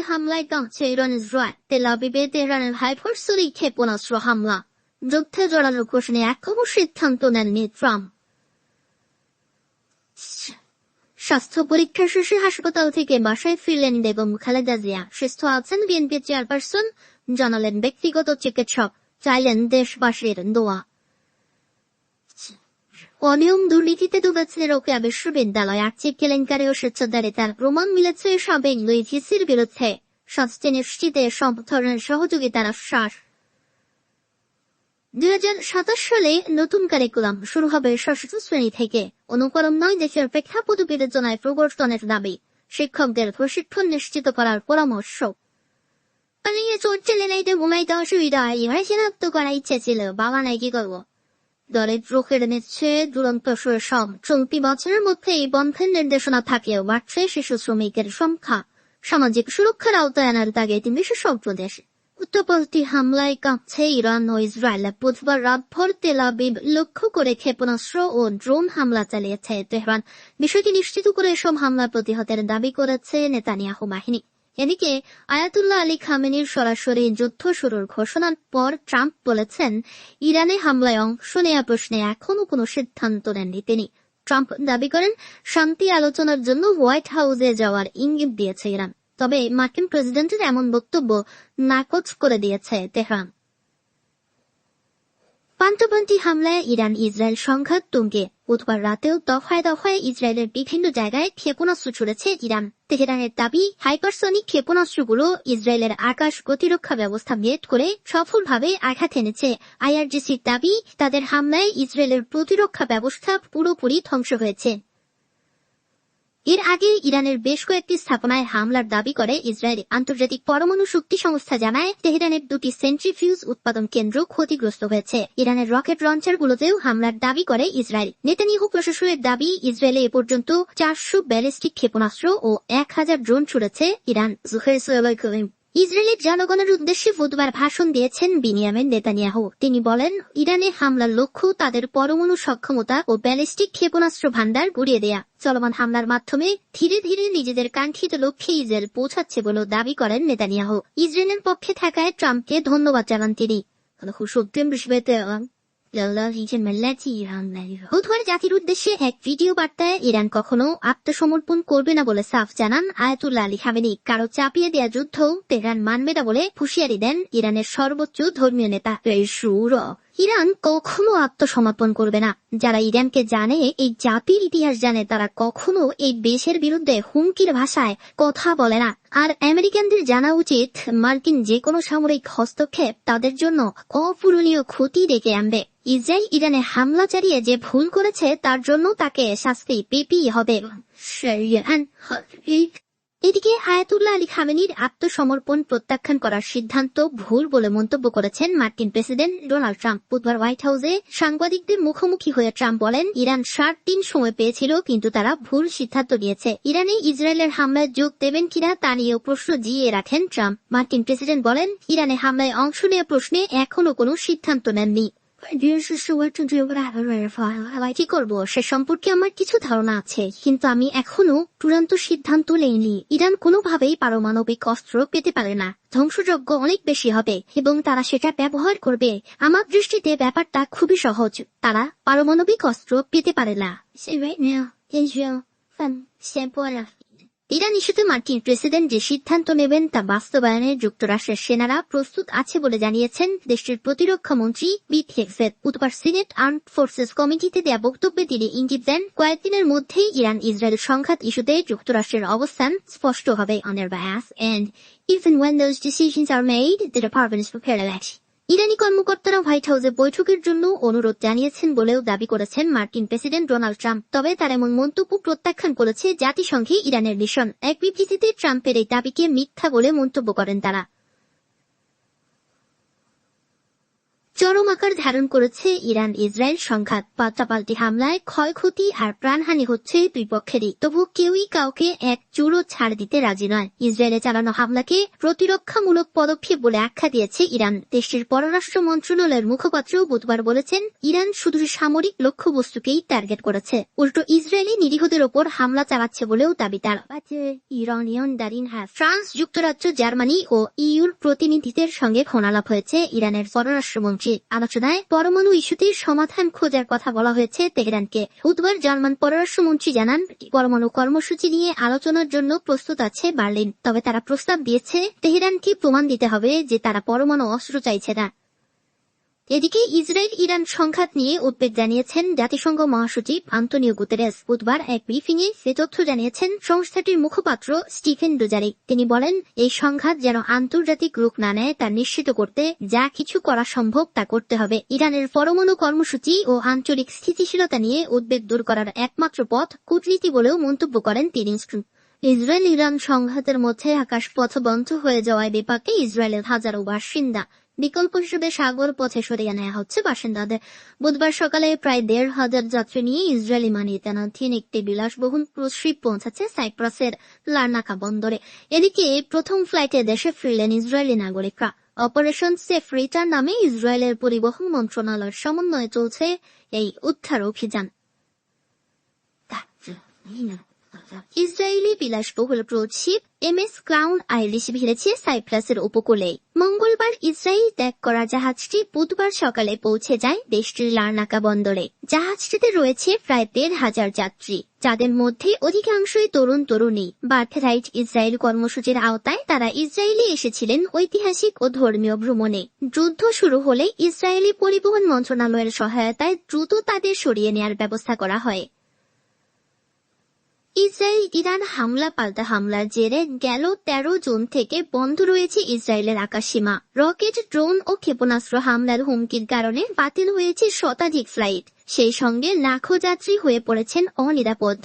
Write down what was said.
হামলায় কাঁপছে Iran Israel তেল আবিবে তেহরানের ক্ষেপণাস্ত্র হামলা যুদ্ধে জড়ানোর ঘোষণে সিদ্ধান্ত নেননি ট্রাম্প স্বাস্থ্য পরীক্ষা শেষে হাসপাতাল থেকে বাসায় ফিরলেন বেগম খালেদা জিয়া। সুস্থ আছেন বিএনপি চেয়ারপারসন জানালেন ব্যক্তিগত চিকিৎসক, চাইলেন দেশবাসীর দোয়া। অনিয়ম দুর্নীতিতে ডুবেছে রোকেয়া বিশ্ববিদ্যালয় আর্থিক কেলেঙ্কারি ও স্বেচ্ছাদারে তার প্রমাণ মিলেছে সাবেক দুই বিরুদ্ধে। শাস্তি নিশ্চিতে সব ধরনের সহযোগিতার আশ্বাস। দুই হাজার সাতাশ সালে নতুন কারিকুলাম শুরু হবে ষষ্ঠ শ্রেণি থেকে। অনুকরণ নয় দেশের প্রেক্ষাপট বিবেচনায় প্রবর্তনের দাবি। শিক্ষকদের প্রশিক্ষণ নিশ্চিত করার পরামর্শ। পালিয়ে চলছে লেনাইতে ঘুমাইতে অসুবিধা হয় এবার সিনাক্ত করা ইচ্ছে ছিল। বাবা নাই কি করব? দরিদ্র কেড়ে নিচ্ছে দুরন্ত শৈশব। চলতি বছরের মধ্যে এই বন্ধের নির্দেশনা থাকলেও বাড়ছে শিশু শ্রমিকের সংখ্যা। সামাজিক সুরক্ষার আওতায় আনার দাগে এটি বিশেষজ্ঞ দেশ। উত্তরপন্থী হামলায় কাঁপছে ইরান ও ইসরায়েল। বুধবার রাতভর তেল আবিব লক্ষ্য করে ক্ষেপণাস্ত্র ও ড্রোন হামলা চালিয়েছে তেহরান। বিষয়টি নিশ্চিত করে এসব হামলা প্রতিহতের দাবি করেছে নেতানিয়াহু বাহিনী। এদিকে আয়াতুল্লাহ আলী খামেনির সরাসরি যুদ্ধ শুরুর ঘোষণার পর ট্রাম্প বলেছেন, ইরানে হামলায় অংশ নেওয়া প্রশ্নে এখনও কোনো সিদ্ধান্ত নেননি তিনি। ট্রাম্প দাবি করেন, শান্তি আলোচনার জন্য হোয়াইট হাউসে যাওয়ার ইঙ্গিত দিয়েছে ইরান। তবে মার্কিন প্রেসিডেন্টের এমন বক্তব্য নাকচ করে দিয়েছে তেহরান। পান্থপন্থী হামলায় ইরান ইসরায়েল সংঘাত তুঙ্গে। বুধবার রাতেও দফায় দফায় ইসরায়েলের বিভিন্ন জায়গায় ক্ষেপণাস্ত্র ছুড়েছে ইরান। তেহরানের দাবি, হাইপারসনিক ক্ষেপণাস্ত্রগুলো ইসরায়েলের আকাশ প্রতিরক্ষা ব্যবস্থা ভেদ করে সফলভাবে আঘাত এনেছে। আইআরজিসির দাবি, তাদের হামলায় ইসরায়েলের প্রতিরক্ষা ব্যবস্থা পুরোপুরি ধ্বংস হয়েছে। এর আগে ইরানের বেশ কয়েকটি স্থাপনায় হামলার দাবি করে ইসরায়েল আন্তর্জাতিক পরমাণু শক্তি সংস্থা জানায়, তেহরানের দুটি সেন্ট্রিফিউজ উৎপাদন কেন্দ্র ক্ষতিগ্রস্ত হয়েছে। ইরানের রকেট লঞ্চারগুলোতেও হামলার দাবি করে ইসরায়েল। নেতানিহু প্রশাসনের দাবি, ইসরায়েলে এ পর্যন্ত চারশো ব্যালিস্টিক ক্ষেপণাস্ত্র ও এক হাজার ড্রোন ছুড়েছে ইরান। ইসরায়েলের জনগণের উদ্দেশ্যে বুধবার ভাষণ দিয়েছেন বিনিয়ামের নেতানিয়াহ। তিনি বলেন, ইরানে হামলার লক্ষ্য তাদের পরমাণু সক্ষমতা ও ব্যালিস্টিক ক্ষেপণাস্ত্র ভান্ডার গুড়িয়ে দেয়া। চলমান হামলার মাধ্যমে ধীরে ধীরে নিজেদের কাঙ্ক্ষিত লক্ষ্যে ইসরায়েল পৌঁছাচ্ছে বলে দাবি করেন নেতানিয়াহ। ইসরায়েলের পক্ষে থাকায় ট্রাম্পকে ধন্যবাদ জানান তিনি। বুধবার জাতির উদ্দেশ্যে এক ভিডিও বার্তায় ইরান কখনো আত্মসমর্পণ করবে না বলে সাফ জানান আয়াতুল্লাহ আলী খামেনি কারও চাপিয়ে দেয়া যুদ্ধ তেহরান মানবে না বলে হুঁশিয়ারি দেন ইরানের সর্বোচ্চ ধর্মীয় নেতা ইরান কখনো আত্মসমর্পণ করবে না। যারা ইরানকে জানে, এই জাতির ইতিহাস জানে, তারা কখনো এই দেশের বিরুদ্ধে হুমকির ভাষায় কথা বলে না। আর আমেরিকানদের জানা উচিত, মার্কিন যে কোনো সামরিক হস্তক্ষেপ তাদের জন্য অপূরণীয় ক্ষতি ডেকে আনবে। ইসরায়েল ইরানে হামলা চালিয়ে যে ভুল করেছে, তার জন্য তাকে শাস্তি পেতেই হবে। এদিকে আয়াতুল্লাহ আলী খামেনির আত্মসমর্পণ প্রত্যাখ্যান করার সিদ্ধান্ত ভুল বলে মন্তব্য করেছেন মার্কিন প্রেসিডেন্ট ডোনাল্ড ট্রাম্প। বুধবার হোয়াইট হাউসে সাংবাদিকদের মুখোমুখি হয়ে ট্রাম্প বলেন, ইরান ষাট দিন সময় পেয়েছিল, কিন্তু তারা ভুল সিদ্ধান্ত নিয়েছে। ইরানে ইসরায়েলের হামলায় যোগ দেবেন কিনা তা নিয়েও প্রশ্ন জিয়ে রাখেন ট্রাম্প। মার্কিন প্রেসিডেন্ট বলেন, ইরানে হামলায় অংশ নেওয়া প্রশ্নে এখনও কোনো সিদ্ধান্ত নেননি। কি করব সে সম্পর্কে আমার কিছু ধারণা আছে কিন্তু আমি এখনও চূড়ান্ত সিদ্ধান্ত নেইনি ইরান কোনোভাবেই পারমাণবিক অস্ত্র পেতে পারে না। ধ্বংসযজ্ঞ অনেক বেশি হবে, এবং তারা সেটা ব্যবহার করবে। আমার দৃষ্টিতে ব্যাপারটা খুবই সহজ। তারা পারমাণবিক অস্ত্র পেতে পারে না। ইরান ইস্যুতে মার্কিন প্রেসিডেন্ট যে সিদ্ধান্ত নেবেন তা বাস্তবায়নে যুক্তরাষ্ট্রের সেনারা প্রস্তুত আছে বলে জানিয়েছেন দেশটির প্রতিরক্ষা মন্ত্রী বিট হেক্সেট বুধবার সিনেট আর্ম ফোর্সেস কমিটিতে দেয়া বক্তব্যে তিনি ইঙ্গিত দেন, কয়েকদিনের মধ্যেই ইরান ইসরায়েল সংঘাত ইস্যুতে যুক্তরাষ্ট্রের অবস্থান স্পষ্ট হবে। On their behalf, and even when those decisions are made, the department ইরানি কর্মকর্তারা হোয়াইট হাউসে বৈঠকের জন্য অনুরোধ জানিয়েছেন বলেও দাবি করেছেন মার্কিন প্রেসিডেন্ট ডোনাল্ড ট্রাম্প। তবে তার এমন মন্তব্য প্রত্যাখ্যান করেছে জাতিসংঘে ইরানের মিশন। এক বিবৃতিতে ট্রাম্পের এই দাবিকে মিথ্যা বলে মন্তব্য করেন তারা। চরম আকার ধারণ করেছে ইরান ইসরায়েল সংঘাত। পাল্টাপাল্টি হামলায় ক্ষয়ক্ষতি আর প্রাণহানি হচ্ছে দুই পক্ষেরই। তবু কেউই কাউকে এক চুরো ছাড় দিতে রাজি নয়। ইসরায়েলে চালানো হামলাকে প্রতিরক্ষামূলক পদক্ষেপ বলে আখ্যা দিয়েছে ইরান। দেশটির পররাষ্ট্র মন্ত্রণালয়ের মুখপাত্র বুধবার বলেছেন, ইরান শুধু সামরিক লক্ষ্যবস্তুকেই টার্গেট করেছে। উল্টো ইসরায়েলি নিরীহদের ওপর হামলা চালাচ্ছে বলেও দাবি তার। ইরানিয়ন দারিন ফ্রান্স, যুক্তরাজ্য, জার্মানি ও ইউর প্রতিনিধিদের সঙ্গে ফোনালাপ হয়েছে ইরানের পররাষ্ট্রমন্ত্রীর আলোচনায় পরমাণু ইস্যুতে সমাধান খোঁজার কথা বলা হয়েছে তেহরানকে। বুধবার জার্মান পররাষ্ট্রমন্ত্রী জানান পরমাণু কর্মসূচি নিয়ে আলোচনার জন্য প্রস্তুত আছে বার্লিন। তবে তারা প্রস্তাব দিয়েছে তেহরানকে প্রমাণ দিতে হবে যে তারা পরমাণু অস্ত্র চাইছে না। এদিকে ইসরায়েল ইরান সংঘাত নিয়ে উদ্বেগ জানিয়েছেন জাতিসংঘ মহাসচিব আন্তনিও গুতেরেস। বুধবার এক ব্রিফিংয়ে সে তথ্য জানিয়েছেন, সংস্থাটির মুখপাত্র স্টিফেন ডুজারিক। তিনি বলেন, এই সংঘাত যেন আন্তর্জাতিক রূপ না নেয়, তা নিশ্চিত করতে যা কিছু করা সম্ভব তা করতে হবে। ইরানের পরমাণু কর্মসূচি ও আঞ্চলিক স্থিতিশীলতা নিয়ে উদ্বেগ দূর করার একমাত্র পথ কূটনীতি বলেও মন্তব্য করেন তিনি। ইসরায়েল ইরান সংঘাতের মধ্যে আকাশপথ বন্ধ হয়ে যাওয়ায় বিপাকে ইসরায়েলের হাজারো বাসিন্দা। বিকল্প হিসেবে সাগর পথে সরিয়ে নেওয়া হচ্ছে বাসিন্দাদের। বুধবার সকালে প্রায় দেড় হাজার যাত্রী নিয়ে ইসরায়েলি মানিতানাথিন একটি বিলাসবহুল শিপ পৌঁছাচ্ছে সাইপ্রাসের লার্নাকা বন্দরে। এদিকে প্রথম ফ্লাইটে দেশে ফিরলেন ইসরায়েলি নাগরিকরা। অপারেশন সেফ রিটার্ন নামে ইসরায়েলের পরিবহন মন্ত্রণালয়ের সমন্বয়ে চলছে এই উদ্ধার অভিযান। ইসরায়েলি বিলাসবহুল প্রোচিপ এম এস ক্রাউন আইরিশ ভিড়েছে সাইপ্রাসের উপকূলে। মঙ্গলবার ইসরায়েল ত্যাগ করা জাহাজটি বুধবার সকালে পৌঁছে যায় দেশটির লার্নাকা বন্দরে। জাহাজটিতে রয়েছে প্রায় দেড় হাজার যাত্রী। যাদের মধ্যে অধিকাংশই তরুণ তরুণী। বার্থরাইট ইসরায়েল কর্মসূচির আওতায় তারা ইসরায়েলে এসেছিলেন ঐতিহাসিক ও ধর্মীয় ভ্রমণে। যুদ্ধ শুরু হলে ইসরায়েলি পরিবহন মন্ত্রণালয়ের সহায়তায় দ্রুত তাদের সরিয়ে নেওয়ার ব্যবস্থা করা হয়। ইসরায়েল ইরান হামলা, পাল্টা হামলার জেরে গেল তেরো জুন থেকে বন্ধ রয়েছে ইসরায়েলের আকাশসীমা। রকেট, ড্রোন ও ক্ষেপণাস্ত্র হামলার হুমকির কারণে বাতিল হয়েছে শতাধিক ফ্লাইট। সেই সঙ্গে লাখো যাত্রী হয়ে পড়েছেন অনিরাপদ।